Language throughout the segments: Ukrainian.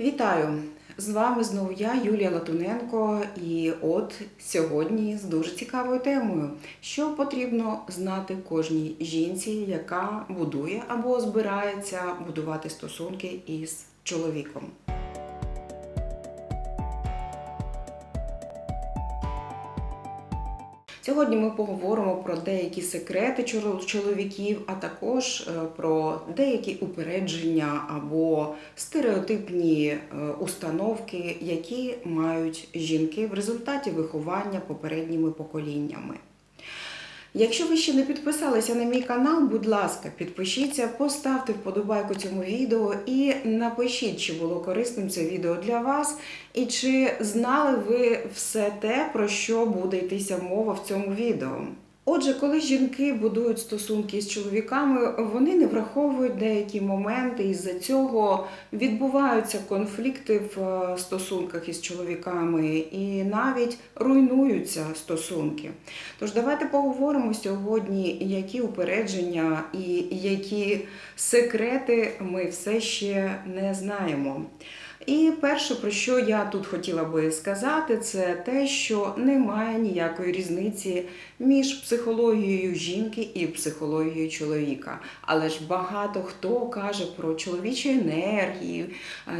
Вітаю! З вами знову я, Юлія Латуненко, і от сьогодні з дуже цікавою темою, що потрібно знати кожній жінці, яка будує або збирається будувати стосунки із чоловіком. Сьогодні ми поговоримо про деякі секрети чоловіків, а також е, про деякі упередження або стереотипні е, установки, які мають жінки в результаті виховання попередніми поколіннями. Якщо ви ще не підписалися на мій канал, будь ласка, підпишіться, поставте вподобайку цьому відео і напишіть, чи було корисним це відео для вас, і чи знали ви все те, про що буде йтися мова в цьому відео. Отже, коли жінки будують стосунки з чоловіками, вони не враховують деякі моменти, і з-за цього відбуваються конфлікти в е, стосунках із чоловіками і навіть руйнуються стосунки. Тож давайте поговоримо сьогодні, які упередження і які секрети ми все ще не знаємо. І перше, про що я тут хотіла би сказати, це те, що немає ніякої різниці між психологією жінки і психологією чоловіка. Але ж багато хто каже про чоловічі енергії,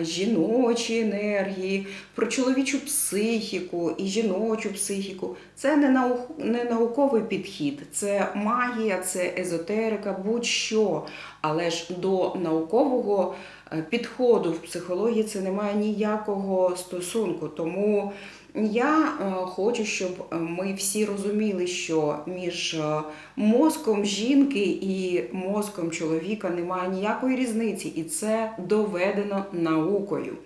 жіночі енергії, про чоловічу психіку і жіночу психіку. Це не, наук, не науковий підхід, це магія, це езотерика, будь-що. Але ж до наукового е, підходу в психології це не має ніякого стосунку. Тому я е, хочу, щоб ми всі розуміли, що між е, мозком жінки і мозком чоловіка немає ніякої різниці, і це доведено наукою.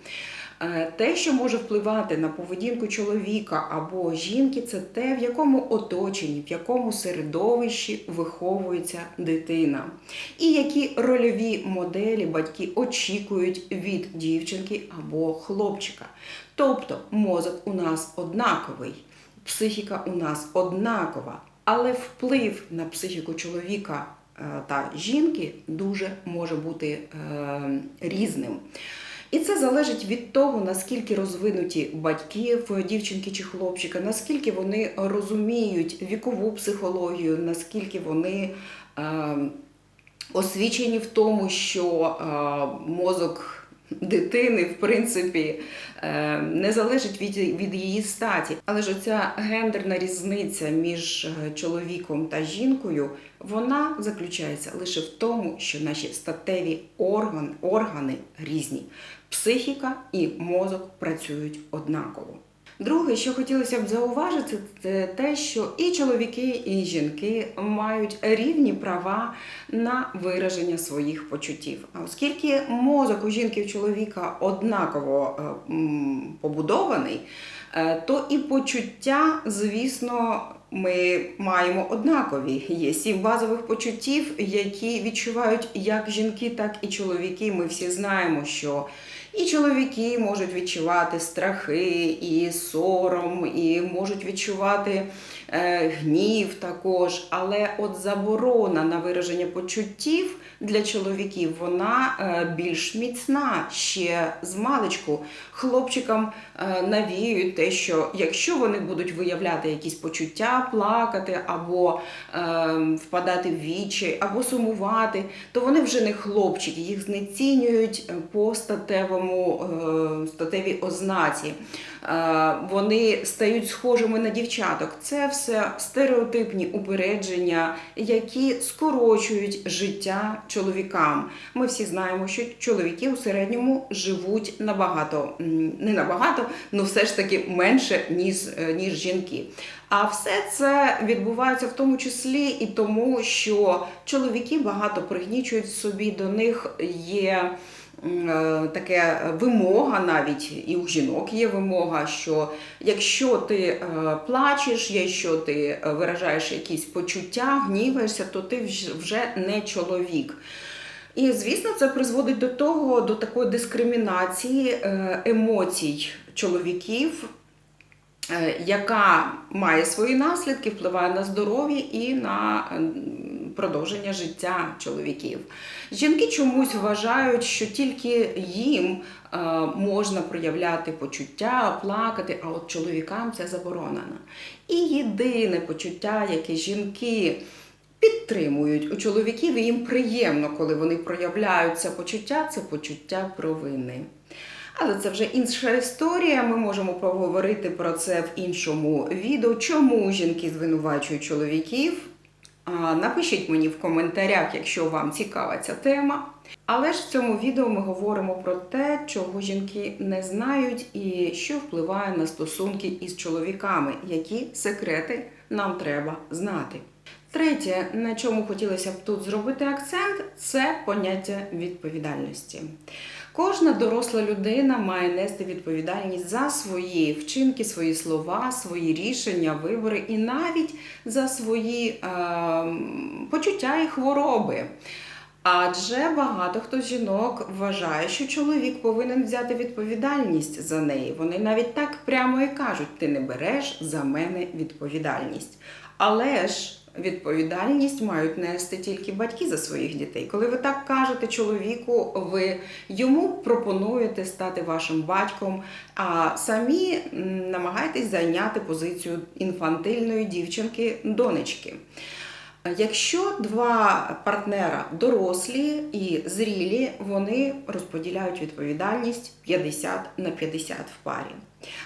Е, Те, що може впливати на поведінку чоловіка або жінки, це те, в якому оточенні, в якому середовищі виховується дитина, і які рольові моделі батьки очікують від дівчинки або хлопчика. Тобто мозок у нас однаковий, психіка у нас однакова, але вплив на психіку чоловіка е, та жінки дуже може бути е, різним. І це залежить від того, наскільки розвинуті батьки дівчинки чи хлопчика, наскільки вони розуміють вікову психологію, наскільки вони е, освічені в тому, що е, мозок дитини, в принципі, е, не залежить від, від її статі. Але ж оця гендерна різниця між е, чоловіком та жінкою, вона заключається лише в тому, що наші статеві орган, органи різні. Психіка і мозок працюють однаково. Друге, що хотілося б зауважити, це те, що і чоловіки, і жінки мають рівні права на вираження своїх почуттів. А оскільки мозок у жінки і чоловіка однаково е, побудований, е, то і почуття, звісно, ми маємо однакові. Є сім базових почуттів, які відчувають як жінки, так і чоловіки. Ми всі знаємо, що і чоловіки можуть відчувати страхи, і сором, і можуть відчувати гнів також. Але от заборона на вираження почуттів для чоловіків вона е, більш міцна ще з маличку. Хлопчикам е, навіюють те, що якщо вони будуть виявляти якісь почуття, плакати або е, впадати в вічі, або сумувати, то вони вже не хлопчики, їх знецінюють е, по статевому е, статевій ознаці. Е, Вони стають схожими на дівчаток. Це все стереотипні упередження, які скорочують життя чоловікам. Ми всі знаємо, що чоловіки у середньому живуть набагато, не набагато, але все ж таки менше, ніж, е, ніж жінки. А все це відбувається в тому числі і тому, що чоловіки багато пригнічують собі, до них є таке вимога навіть, і у жінок є вимога, що якщо ти е, плачеш, якщо ти е, виражаєш якісь почуття, гніваєшся, то ти вже не чоловік. І звісно, це призводить до того, до такої дискримінації е, емоцій чоловіків, е, яка має свої наслідки, впливає на здоров'я і на продовження життя чоловіків. Жінки чомусь вважають, що тільки їм е, можна проявляти почуття, плакати, а от чоловікам це заборонено. І єдине почуття, яке жінки підтримують у чоловіків, і їм приємно, коли вони проявляють це почуття, це почуття провини. Але це вже інша історія. Ми можемо поговорити про це в іншому відео. Чому жінки звинувачують чоловіків? Напишіть мені в коментарях, якщо вам цікава ця тема. Але ж в цьому відео ми говоримо про те, чого жінки не знають і що впливає на стосунки із чоловіками, які секрети нам треба знати. Третє, на чому хотілося б тут зробити акцент, це поняття відповідальності. Кожна доросла людина має нести відповідальність за свої вчинки, свої слова, свої рішення, вибори і навіть за свої е, почуття і хвороби. Адже багато хто з жінок вважає, що чоловік повинен взяти відповідальність за неї. Вони навіть так прямо і кажуть: ти не береш за мене відповідальність. Але ж відповідальність мають нести тільки батьки за своїх дітей. Коли ви так кажете чоловіку, ви йому пропонуєте стати вашим батьком, а самі м, намагаєтесь зайняти позицію інфантильної дівчинки-донечки. Якщо два партнера дорослі і зрілі, вони розподіляють відповідальність 50 на 50 в парі.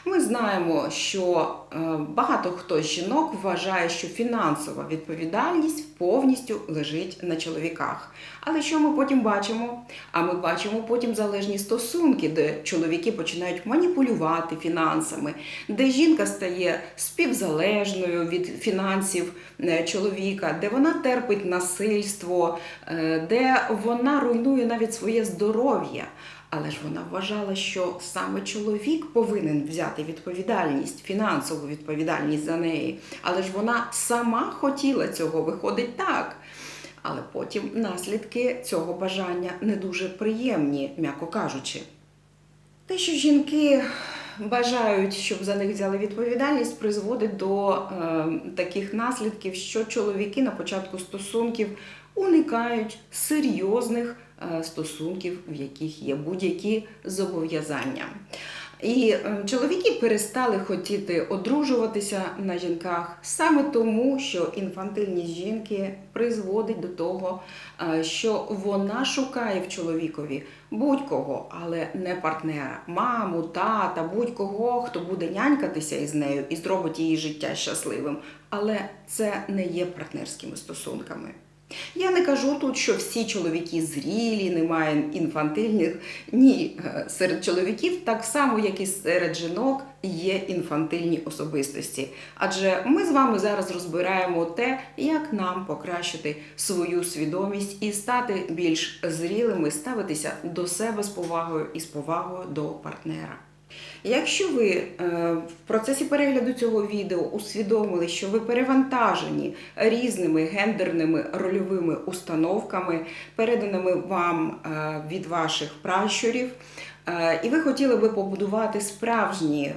Ми знаємо, що е, багато хто з жінок вважає, що фінансова відповідальність повністю лежить на чоловіках. Але що ми потім бачимо? А ми бачимо потім залежні стосунки, де чоловіки починають маніпулювати фінансами, де жінка стає співзалежною від фінансів е, чоловіка, де вона терпить насильство, е, де вона руйнує навіть своє здоров'я. Але ж вона вважала, що саме чоловік повинен взяти відповідальність, фінансову відповідальність за неї. Але ж вона сама хотіла цього, виходить так. Але потім наслідки цього бажання не дуже приємні, м'яко кажучи. Те, що жінки бажають, щоб за них взяли відповідальність, призводить до е, таких наслідків, що чоловіки на початку стосунків уникають серйозних стосунків, в яких є будь-які зобов'язання. І е, чоловіки перестали хотіти одружуватися на жінках саме тому, що інфантильність жінки призводить до того, е, що вона шукає в чоловікові будь-кого, але не партнера, маму, тата, будь-кого, хто буде нянькатися із нею і зробить її життя щасливим. Але це не є партнерськими стосунками. Я не кажу тут, що всі чоловіки зрілі, немає інфантильних. Ні, е, серед чоловіків так само, як і серед жінок, є інфантильні особистості. Адже ми з вами зараз розбираємо те, як нам покращити свою свідомість і стати більш зрілими, ставитися до себе з повагою і з повагою до партнера. Якщо ви е, в процесі перегляду цього відео усвідомили, що ви перевантажені різними гендерними рольовими установками, переданими вам е, від ваших пращурів, е, і ви хотіли би побудувати справжні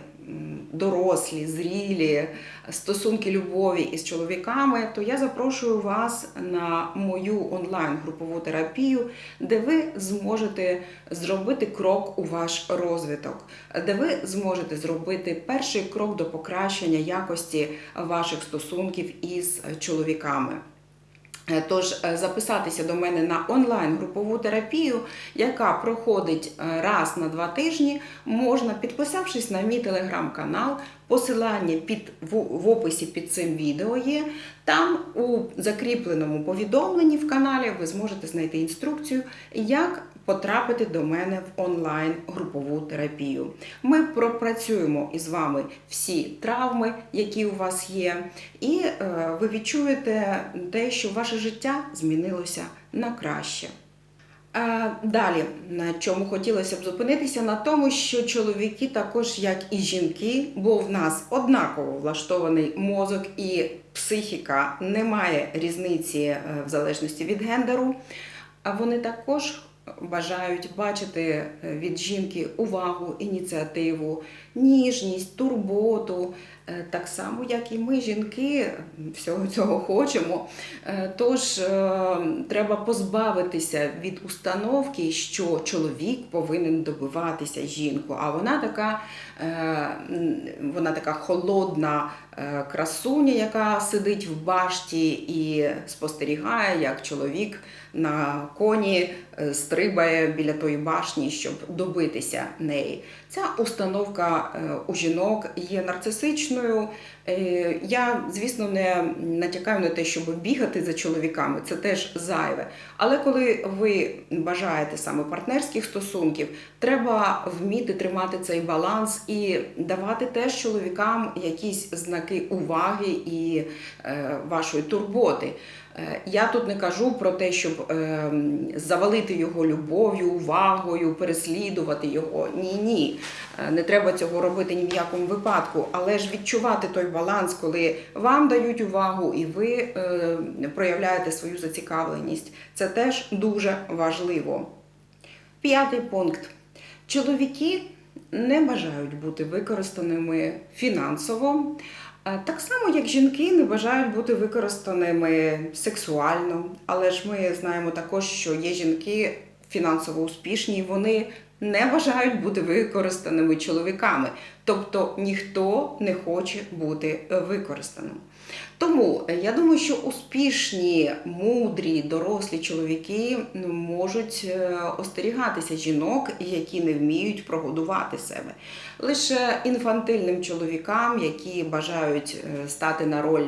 дорослі, зрілі стосунки любові із чоловіками, то я запрошую вас на мою онлайн-групову терапію, де ви зможете зробити крок у ваш розвиток, де ви зможете зробити перший крок до покращення якості ваших стосунків із чоловіками. Е, Тож е, записатися до мене на онлайн-групову терапію, яка проходить е, раз на два тижні, можна підписавшись на мій телеграм-канал. Посилання під в, в описі під цим відео є. Там у закріпленому повідомленні в каналі ви зможете знайти інструкцію, як потрапити до мене в онлайн групову терапію. Ми пропрацюємо із вами всі травми, які у вас є, і е, ви відчуєте те, що ваше життя змінилося на краще. Е, Далі, на чому хотілося б зупинитися, на тому, що чоловіки також, як і жінки, бо в нас однаково влаштований мозок і психіка, немає різниці е, в залежності від гендеру. А вони також бажають бачити е, від жінки увагу, ініціативу, ніжність, турботу, Так само, як і ми, жінки, всього цього хочемо. Е, Тож е, треба позбавитися від установки, що чоловік повинен добиватися жінку, а вона така, е, вона така холодна е, красуня, яка сидить в башті і спостерігає, як чоловік на коні е, стрибає біля тої башні, щоб добитися неї. Ця установка е, у жінок є нарцисичною. Е, Я, звісно, не натякаю на те, щоб бігати за чоловіками, це теж зайве. Але коли ви бажаєте саме партнерських стосунків, треба вміти тримати цей баланс і давати теж чоловікам якісь знаки уваги і е, вашої турботи. Е, Я тут не кажу про те, щоб е, завалити його любов'ю, увагою, переслідувати його. Ні, ні. Е, Не треба цього робити ні в якому випадку, але ж відчувати той баланс, коли вам дають увагу і ви е, проявляєте свою зацікавленість. Це теж дуже важливо. П'ятий пункт. Чоловіки не бажають бути використаними фінансово, е, так само, як жінки не бажають бути використаними сексуально. Але ж ми знаємо також, що є жінки фінансово успішні, вони не бажають бути використаними чоловіками. Тобто ніхто не хоче бути е, використаним. Тому е, я думаю, що успішні, мудрі, дорослі чоловіки можуть е, остерігатися жінок, які не вміють прогодувати себе. Лише інфантильним чоловікам, які бажають стати на роль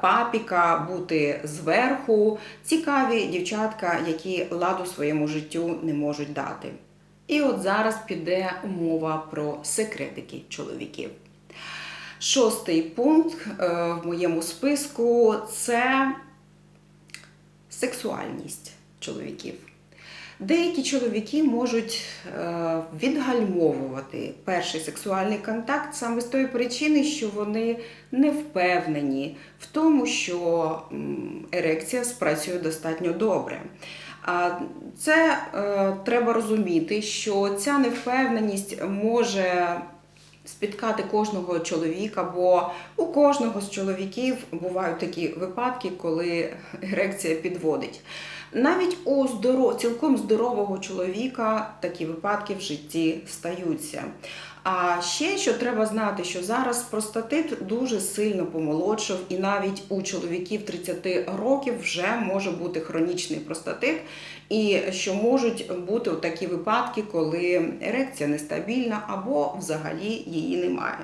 папіка, бути зверху, цікаві дівчатка, які ладу своєму життю не можуть дати. І от зараз піде мова про секретики чоловіків. Шостий пункт е, в моєму списку це сексуальність чоловіків. Деякі чоловіки можуть е, відгальмовувати перший сексуальний контакт саме з тої причини, що вони не впевнені в тому, що ерекція спрацює достатньо добре. Це е, треба розуміти, що ця невпевненість може спіткати кожного чоловіка, бо у кожного з чоловіків бувають такі випадки, коли ерекція підводить. Навіть у здоро... цілком здорового чоловіка такі випадки в житті стаються. А ще що треба знати, що зараз простатит дуже сильно помолодшив, і навіть у чоловіків 30 років вже може бути хронічний простатит, і що можуть бути такі випадки, коли ерекція нестабільна або взагалі її немає.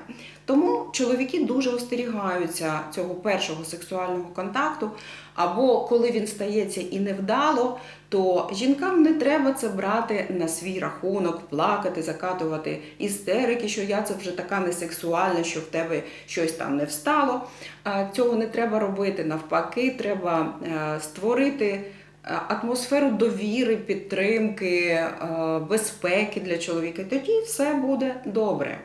Тому чоловіки дуже остерігаються цього першого сексуального контакту, або коли він стається і невдало, то жінкам не треба це брати на свій рахунок, плакати, закатувати істерики, що я це вже така несексуальна, що в тебе щось там не встало. Цього не треба робити. Навпаки, треба е, створити. е, Атмосферу довіри, підтримки, е, безпеки для чоловіка, тоді все буде добре.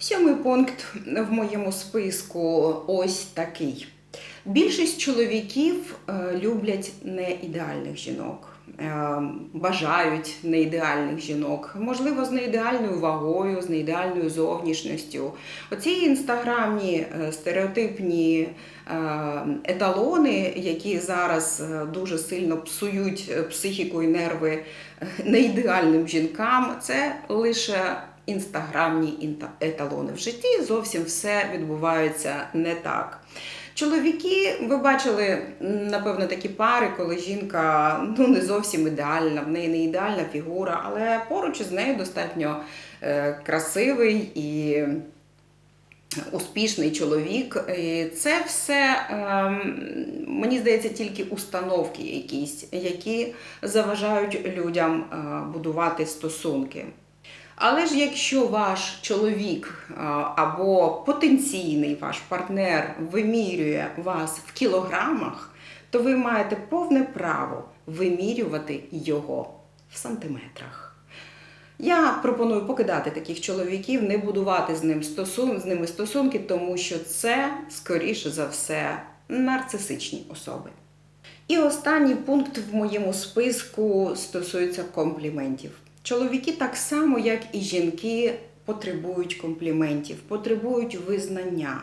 Сьомий пункт в моєму списку ось такий. Більшість чоловіків е, люблять неідеальних жінок, е, бажають неідеальних жінок, можливо, з неідеальною вагою, з неідеальною зовнішністю. Оці інстаграмні е, стереотипні еталони, які зараз дуже сильно псують психіку і нерви неідеальним жінкам, це лише інстаграмні еталони. В житті зовсім все відбувається не так. Чоловіки, ви бачили, напевно, такі пари, коли жінка ну, не зовсім ідеальна, в неї не ідеальна фігура, але поруч із нею достатньо е, красивий і успішний чоловік. І це все, ем, мені здається, тільки установки якісь, які заважають людям е, будувати стосунки. Але ж якщо ваш чоловік або потенційний ваш партнер вимірює вас в кілограмах, то ви маєте повне право вимірювати його в сантиметрах. Я пропоную покидати таких чоловіків, не будувати з, ним стосун... з ними стосунки, тому що це, скоріше за все, нарцисичні особи. І останній пункт в моєму списку стосується компліментів. Чоловіки так само, як і жінки, потребують компліментів, потребують визнання.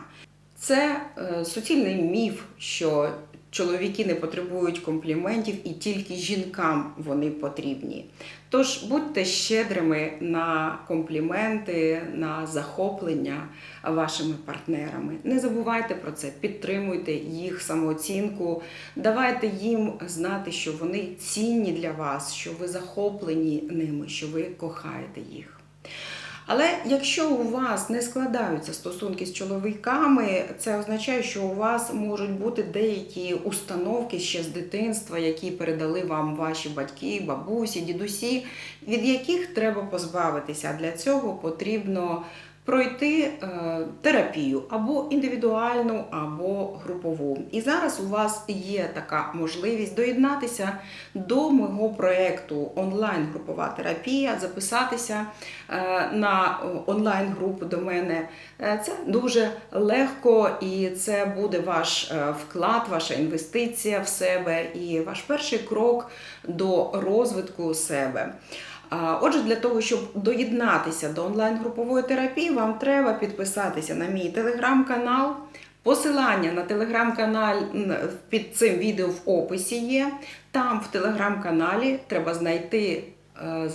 Це е, суцільний міф, що чоловіки не потребують компліментів і тільки жінкам вони потрібні. Тож будьте щедрими на компліменти, на захоплення вашими партнерами. Не забувайте про це, підтримуйте їх самооцінку, давайте їм знати, що вони цінні для вас, що ви захоплені ними, що ви кохаєте їх. Але якщо у вас не складаються стосунки з чоловіками, це означає, що у вас можуть бути деякі установки ще з дитинства, які передали вам ваші батьки, бабусі, дідусі, від яких треба позбавитися. Для цього потрібно пройти е, терапію або індивідуальну, або групову. І зараз у вас є така можливість доєднатися до мого проєкту онлайн-групова терапія, записатися е, на онлайн-групу до мене. Е, Це дуже легко і це буде ваш е, вклад, ваша інвестиція в себе і ваш перший крок до розвитку себе. Отже, для того, щоб доєднатися до онлайн-групової терапії, вам треба підписатися на мій телеграм-канал. Посилання на телеграм-канал під цим відео в описі є. Там в телеграм-каналі треба знайти е,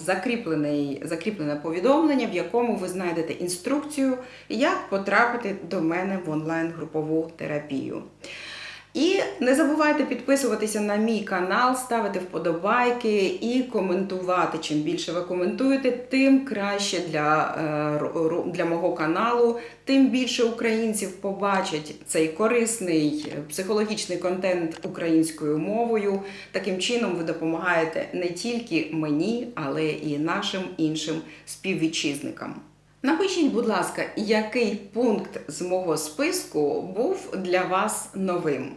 закріплене повідомлення, в якому ви знайдете інструкцію, як потрапити до мене в онлайн-групову терапію. І не забувайте підписуватися на мій канал, ставити вподобайки і коментувати. Чим більше ви коментуєте, тим краще для, е, для мого каналу, тим більше українців побачать цей корисний е, психологічний контент українською мовою. Таким чином ви допомагаєте не тільки мені, але і нашим іншим співвітчизникам. Напишіть, будь ласка, який пункт з мого списку був для вас новим.